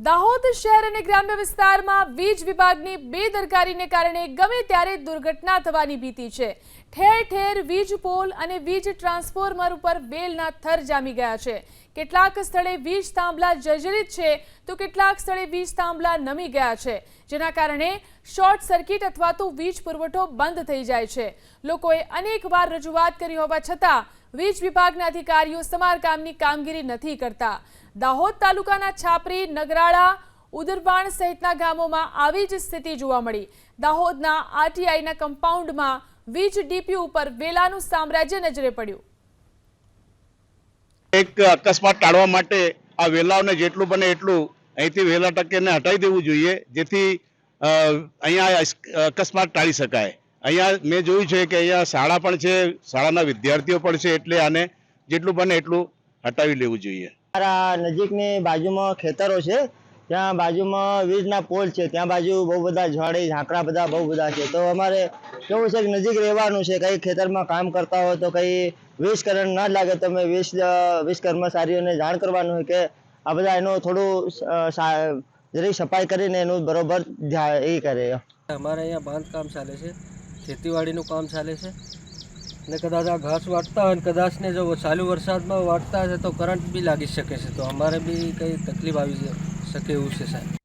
દાહોદ શહેર અને ગ્રામ્ય વિસ્તારમાં વીજ વિભાગની બેદરકારીને કારણે ગમે ત્યારે દુર્ઘટના થવાની ભીતિ છે. ઠેર ઠેર વીજ પોલ અને વીજ ટ્રાન્સફોર્મર ઉપર વેલના થર જામી ગયા છે. કેટલાક સ્થળે વીજ થાંભલા જર્જરિત છે તો કેટલાક સ્થળે વીજ થાંભલા નમી ગયા છે, જેના કારણે શોર્ટ સર્કિટ અથવા તો વીજ પુરવઠો બંધ થઈ જાય છે. લોકોએ અનેકવાર રજૂઆત કરી હોવા છતાં વીજ વિભાગના અધિકારીઓ સમારકામની કામગીરી નથી કરતા. દાહોદ તાલુકાના છાપરી, નગરાળા ઉદરબાણ સહિતના ગામોમાં આવી જ સ્થિતિ જોવા મળી. દાહોદના આરટીઆઈના કમ્પાઉન્ડમાં વીજ ડીપી ઉપર વેલાનું સામ્રાજ્ય નજરે પડ્યું. એક અકસ્માત ટાળવા માટે આ વેલાઓને જેટલું બને એટલું અહીંથી વેલા ટકેને હટાવી દેવું જોઈએ, જેથી અહીંયા અકસ્માત ટાળી શકાય. અહીંયા મેં જોયું છે કે અહીંયા શાળા પણ છે શાળાના વિદ્યાર્થીઓ પણ છે એટલે આને જેટલું બને એટલું હટાવી લેવું જોઈએ. મારા નજીકની બાજુમાં ખેતરો છે ત્યાં બાજુમાં વીજના પોલ છે ત્યાં બાજુ બહુ બધા ઝાડી ઝાંકડા બધા બહુ બધા છે. તો અમારે કેવું છે કે નજીક રહેવાનું છે કઈ ખેતરમાં કામ કરતા હોય તો કઈ વીજ કરંટ ના લાગે તો અમે વીજ અ, વીજ કર્મચારીઓને જાણ કરવાનું હોય કે આ બધા એનું થોડું જરી જરીક સફાઈ કરીને એનું બરોબર એ કરે. અમારે અહીંયા બાંધકામ ચાલે છે. ખેતીવાડીનું કામ ચાલે છે. ને કદાચ આ ઘાસ વાટતા હોય ને કદાચ ને જો ચાલુ વરસાદમાં વાટતા હશે તો કરંટ બી લાગી શકે છે. તો અમારે બી કંઈ તકલીફ આવી શકે એવું છે સાહેબ.